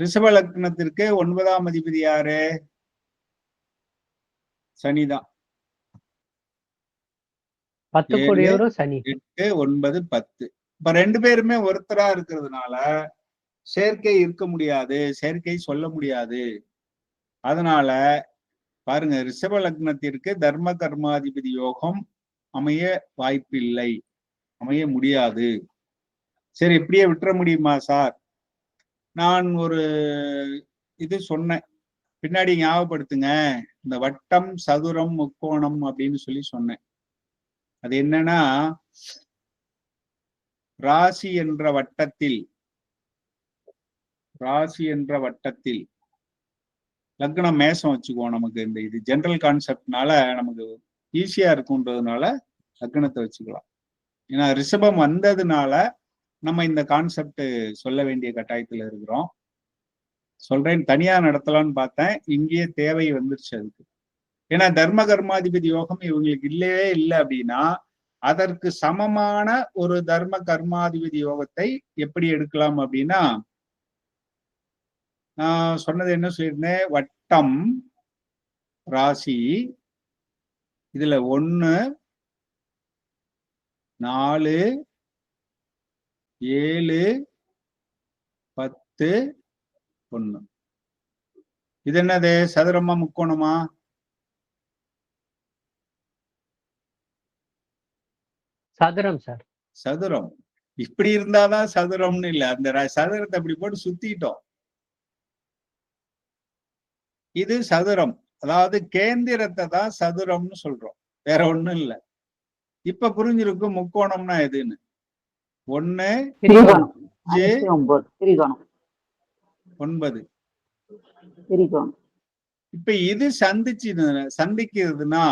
ரிஷப லக்னத்திற்கு ஒன்பதாம் அதிபதி யாரு? சனிதான் எட்டு ஒன்பது பத்து. இப்ப ரெண்டு பேருமே ஒருத்தரா இருக்கிறதுனால சேர்க்கை இருக்க முடியாது சேர்க்கை சொல்ல முடியாது. அதனால பாருங்க ரிஷப லக்னத்திற்கு தர்ம கர்மாதிபதி யோகம் அமைய வாய்ப்பில்லை. அமைய முடியாது. சரி இப்படியே விட்டுற முடியுமா சார்? நான் ஒரு இது சொன்னேன். பின்னாடி ஞாபகப்படுத்துங்க. இந்த வட்டம் சதுரம் முக்கோணம் அப்படின்னு சொல்லி சொன்னேன். அது என்னன்னா ராசி என்ற வட்டத்தில் ராசி என்ற வட்டத்தில் லக்னம் மேசம் வச்சுக்குவோம் நமக்கு இந்த இது ஜென்ரல் கான்செப்ட்னால நமக்கு ஈஸியா இருக்குன்றதுனால லக்னத்தை வச்சுக்கலாம். ஏன்னா ரிஷபம் வந்ததுனால நம்ம இந்த கான்செப்ட் சொல்ல வேண்டிய கட்டாயத்துல இருக்கிறோம். சொல்றேன் தனியா நடத்தலாம்னு பார்த்தேன். இங்கேயே தேவை வந்துருச்சு அதுக்கு. ஏன்னா தர்ம கர்மாதிபதி யோகம் இவங்களுக்கு இல்லவே இல்லை அப்படின்னா அதற்கு சமமான ஒரு தர்ம கர்மாதிபதி யோகத்தை எப்படி எடுக்கலாம் அப்படின்னா நான் சொன்னது என்ன சொல்லியிருந்தேன்? வட்டம் ராசி இதுல ஒன்று நாலு ஏழு பத்து ஒண்ணு. இது என்னது? சதுரமா முக்கோணமா? சதுரம் சார். சதுரம். இப்படி இருந்தாதான் சதுரம்னு இல்ல. அந்த சதுரத்தை அப்படி போட்டு சுத்திட்டோம். இது சதுரம். அதாவது கேந்திரத்தை தான் சதுரம்னு சொல்றோம். வேற ஒண்ணும் இல்ல. இப்ப புரிஞ்சிருக்கும் முக்கோணம்னா எதுன்னு. அஞ்சு ஒன்பது. இப்ப இது சந்திச்சு சந்திக்கிறதுனா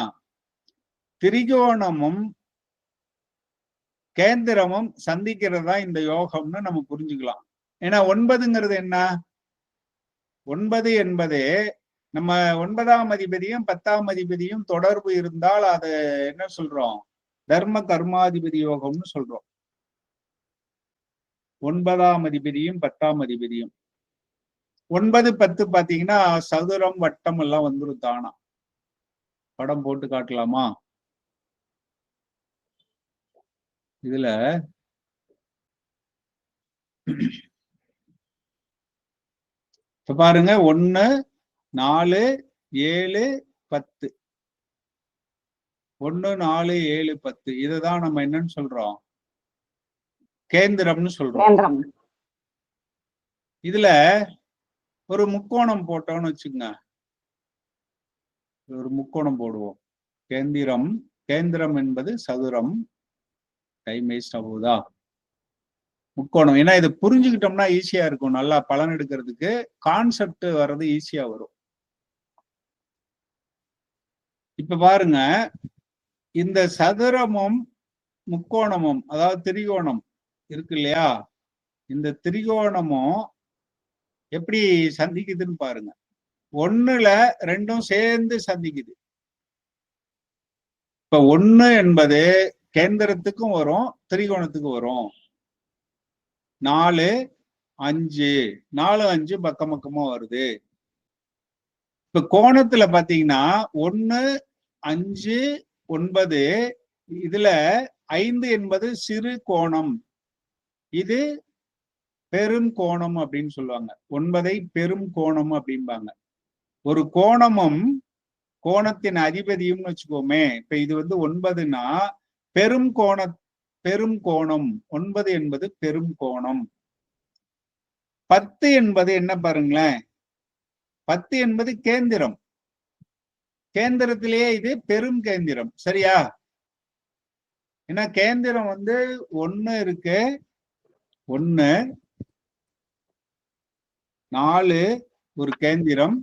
திரிகோணமும் கேந்திரமும் சந்திக்கிறதா இந்த யோகம்னு நம்ம புரிஞ்சுக்கலாம். ஏன்னா ஒன்பதுங்கிறது என்ன? ஒன்பது என்பது நம்ம ஒன்பதாம் அதிபதியும் பத்தாம் அதிபதியும் தொடர்பு இருந்தால் அது என்ன சொல்றோம்? தர்ம கர்மாதிபதி யோகம்னு சொல்றோம். ஒன்பதாம் அதிபதியும் பத்தாம் அதிபதியும். ஒன்பது பத்து பாத்தீங்கன்னா சதுரம் வட்டம் எல்லாம் வந்துரும் தானா? படம் போட்டு காட்டலாமா? இதுல இப்ப பாருங்க ஒன்னு நாலு ஏழு பத்து. ஒன்னு நாலு ஏழு பத்து. இதுதான் நம்ம என்னன்னு சொல்றோம்? கேந்திரம்னு சொல்றோம். இதுல ஒரு முக்கோணம் போட்டோம்னு வச்சுக்கோங்க. ஒரு முக்கோணம் போடுவோம். கேந்திரம் கேந்திரம் என்பது சதுரம். டைம் வேஸ்ட் ஆகுதா முக்கோணம். ஏன்னா இதை புரிஞ்சுக்கிட்டோம்னா ஈஸியா இருக்கும். நல்லா பலன் எடுக்கிறதுக்கு கான்செப்ட் வர்றது ஈஸியா வரும். இப்ப பாருங்க. இந்த சதுரமும் முக்கோணமும் அதாவது திரிகோணம் இருக்கு இல்லையா? இந்த திரிகோணமும் எப்படி சந்திக்குதுன்னு பாருங்க. ஒண்ணுல ரெண்டும் சேர்ந்து சந்திக்குது. இப்ப ஒண்ணு என்பது கேந்திரத்துக்கும் வரும் திரிகோணத்துக்கும் வரும். நாலு அஞ்சு. நாலு அஞ்சு பக்கம் பக்கமா வருது. இப்ப கோணத்துல பாத்தீங்கன்னா ஒன்னு அஞ்சு ஒன்பது இதுல ஐந்து என்பது சிறு கோணம். இது பெரும் கோணம் அப்படின்னு சொல்லுவாங்க. ஒன்பதை பெரும் கோணம் அப்படிம்பாங்க. ஒரு கோணமும் கோணத்தின் அதிபதியும்னு வச்சுக்கோமே இப்ப இது வந்து ஒன்பதுன்னா பெரும் கோண பெரும் கோணம். ஒன்பது என்பது பெரும் கோணம். பத்து என்பது என்ன பாருங்களேன்? பத்து என்பது கேந்திரம். கேந்திரத்திலேயே இது பெரும் கேந்திரம். சரியா? ஏன்னா கேந்திரம் வந்து ஒண்ணு இருக்கு ஒன்று நாலு ஒரு கேந்திரம்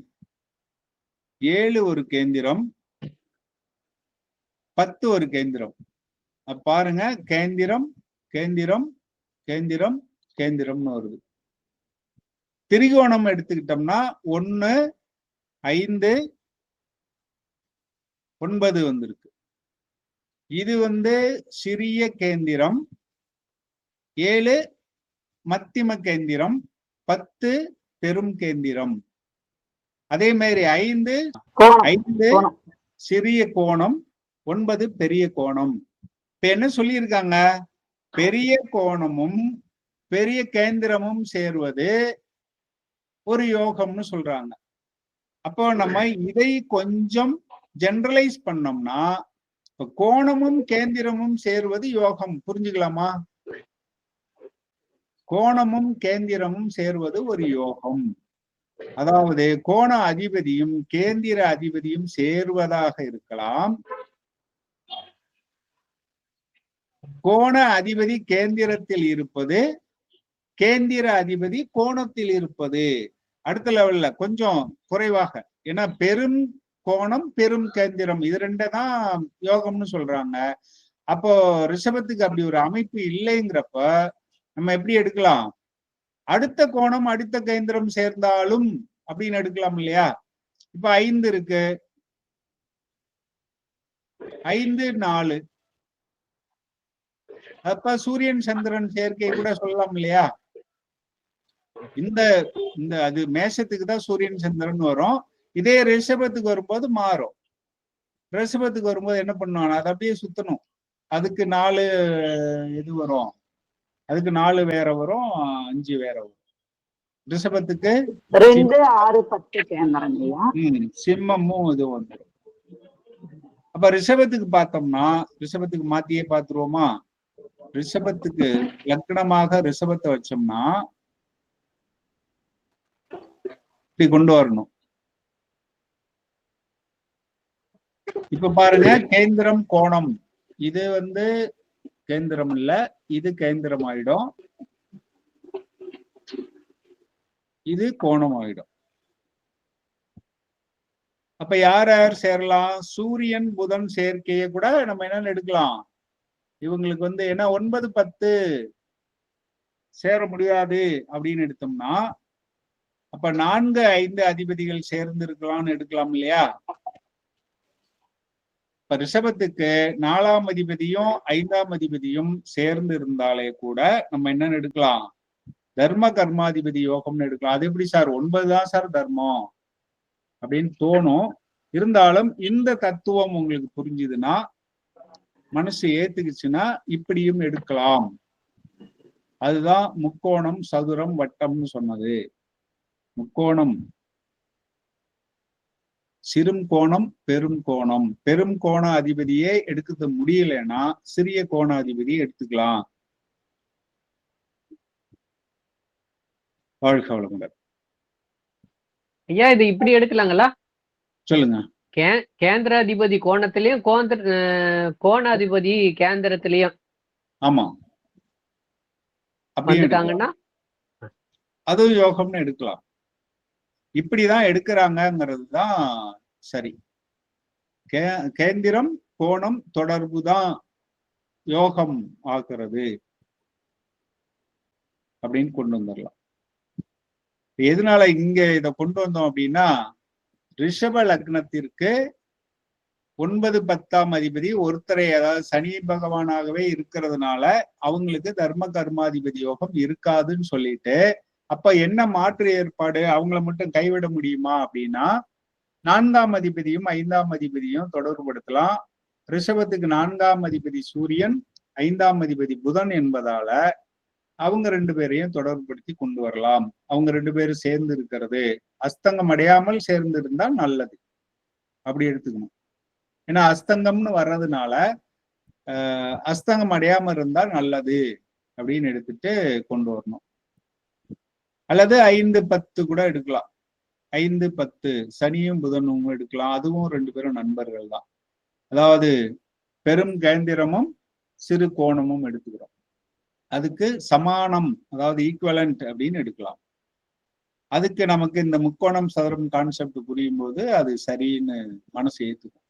ஏழு ஒரு கேந்திரம் பத்து ஒரு கேந்திரம். பாருங்க கேந்திரம் கேந்திரம் கேந்திரம் கேந்திரம்னு வருது. திரிகோணம் எடுத்துக்கிட்டோம்னா ஒன்று ஐந்து ஒன்பது வந்திருக்கு. இது வந்து சிறிய கேந்திரம் ஏழு மத்திம கேந்திரம் பத்து பெரும் கேந்திரம். அதே மாதிரி ஐந்து ஐந்து. சிறிய கோணம் ஒன்பது பெரிய கோணம். இப்ப என்ன சொல்லியிருக்காங்க? பெரிய கோணமும் பெரிய கேந்திரமும் சேர்வது ஒரு யோகம்னு சொல்றாங்க. அப்போ நம்ம இதை கொஞ்சம் ஜெனரலைஸ் பண்ணோம்னா கோணமும் கேந்திரமும் சேர்வது யோகம். புரிஞ்சுக்கலாமா? கோணமும் கேந்திரமும் சேர்வது ஒரு யோகம். அதாவது கோண அதிபதியும் கேந்திர அதிபதியும் சேர்வதாக இருக்கலாம். கோண அதிபதி கேந்திரத்தில் இருப்பது கேந்திர அதிபதி கோணத்தில் இருப்பது. அடுத்த லெவல்ல கொஞ்சம் குறைவாக ஏன்னா பெரும் கோணம் பெரும் கேந்திரம் இது ரெண்ட தான் யோகம்னு சொல்றாங்க. அப்போ ரிஷபத்துக்கு அப்படி ஒரு அமைப்பு இல்லைங்கிறப்ப நம்ம எப்படி எடுக்கலாம்? அடுத்த கோணம் அடுத்த கேந்திரம் சேர்ந்தாலும் அப்படின்னு எடுக்கலாம் இல்லையா? இப்ப ஐந்து இருக்கு. ஐந்து நாலு. அப்ப சூரியன் சந்திரன் சேர்க்கை கூட சொல்லலாம் இல்லையா? இந்த இந்த அது மேஷத்துக்கு தான் சூரியன் சந்திரன் வரும். இதே ரிஷபத்துக்கு வரும்போது மாறும். ரிஷபத்துக்கு வரும்போது என்ன பண்ணுவாங்க அதை அப்படியே சுத்தணும். அதுக்கு நாலு இது வரும். அதுக்கு நாலு வேற வரும் அஞ்சு வேற வரும். ரிஷபத்துக்கு ரெண்டு ஆறு பத்து சிம்மமும் இது வந்துடும் அப்ப ரிஷபத்துக்கு பார்த்தோம்னா ரிஷபத்துக்கு மாத்தியே பார்த்துருவோமா? ரிஷபத்துக்கு லக்னமாக ரிஷபத்தை வச்சோம்னா இப்படி கொண்டு வரணும். இப்ப பாருங்க கேந்திரம் கோணம். இது வந்து கேந்திரம் இல்ல இது கேந்திரம் ஆயிடும் இது கோணம் ஆயிடும் அப்ப யார் யார் சேரலாம்? சூரியன் புதன் சேர்க்கையை கூட நம்ம என்னன்னு எடுக்கலாம். இவங்களுக்கு வந்து ஏன்னா ஒன்பது பத்து சேர முடியாது அப்படின்னு எடுத்தோம்னா அப்ப நான்கு ஐந்து அதிபதிகள் சேர்ந்து இருக்கலாம்னு எடுக்கலாம் இல்லையா? இப்ப ரிஷபத்துக்கு நாலாம் அதிபதியும் ஐந்தாம் அதிபதியும் சேர்ந்து இருந்தாலே கூட நம்ம என்னன்னு எடுக்கலாம்? தர்ம கர்மாதிபதி யோகம்னு எடுக்கலாம். அது எப்படி சார்? ஒன்பது தான் சார் தர்மம். அப்படின்னு தோணும். இருந்தாலும் இந்த தத்துவம் உங்களுக்கு புரிஞ்சுதுன்னா மனசு ஏத்துக்குச்சுன்னா இப்படியும் எடுக்கலாம். அதுதான் முக்கோணம் சதுரம் வட்டம்னு சொன்னது. முக்கோணம். சிறும் கோணம் பெரும் கோணம். பெரும் கோண அதிபதியே எடுக்க முடியலன்னா சிறிய கோண அதிபதியை எடுத்துக்கலாம். வாழ்க வளமுடன். ஐயா இது இப்படி எடுக்கலாங்களா? சொல்லுங்க. கே கேந்திராதிபதி கோணத்திலயும் கோந்திர அஹ், கோணாதிபதி கேந்திரத்திலயும். ஆமா. வந்துட்டாங்கன்னா? அதுவும் யோகம்னு எடுக்கலாம். இப்படிதான் எடுக்கிறாங்கிறது தான் சரி. கே கேந்திரம் கோணம் தொடர்பு தான் யோகம் ஆகிறது அப்படின்னு கொண்டு வந்துடலாம் எதனால இங்க இத கொண்டு வந்தோம் அப்படின்னா ரிஷப லக்னத்திற்கு ஒன்பது பத்தாம் அதிபதி ஒருத்தரை அதாவது சனி பகவானாகவே இருக்கிறதுனால அவங்களுக்கு தர்ம கர்மாதிபதி யோகம் இருக்காதுன்னு சொல்லிட்டு அப்ப என்ன மாற்று ஏற்பாடு? அவங்கள மட்டும் கைவிட முடியுமா அப்படின்னா நான்காம் அதிபதியும் ஐந்தாம் அதிபதியும் தொடர்புபடுத்தலாம். ரிஷபத்துக்கு நான்காம் அதிபதி சூரியன் ஐந்தாம் அதிபதி புதன் என்பதால அவங்க ரெண்டு பேரையும் தொடர்புபடுத்தி கொண்டு வரலாம். அவங்க ரெண்டு பேரும் சேர்ந்து இருக்கிறது. அஸ்தங்கம் அடையாமல் சேர்ந்து இருந்தால் நல்லது. அப்படி எடுத்துக்கணும். ஏன்னா அஸ்தங்கம்னு வர்றதுனால அஸ்தங்கம் அடையாம இருந்தால் நல்லது அப்படின்னு எடுத்துட்டு கொண்டு வரணும். அல்லது ஐந்து பத்து கூட எடுக்கலாம். ஐந்து பத்து சனியும் புதனும் எடுக்கலாம். அதுவும் ரெண்டு பேரும் நண்பர்கள் தான். அதாவது பெரும் கேந்திரமும் சிறு கோணமும் எடுத்துக்கிறோம். அதுக்கு சமானம் அதாவது ஈக்குவலண்ட் அப்படின்னு எடுக்கலாம். அதுக்கு நமக்கு இந்த முக்கோணம் சதுரம் கான்செப்ட் புரியும் போது அது சரின்னு மனசு ஏற்றுக்கும்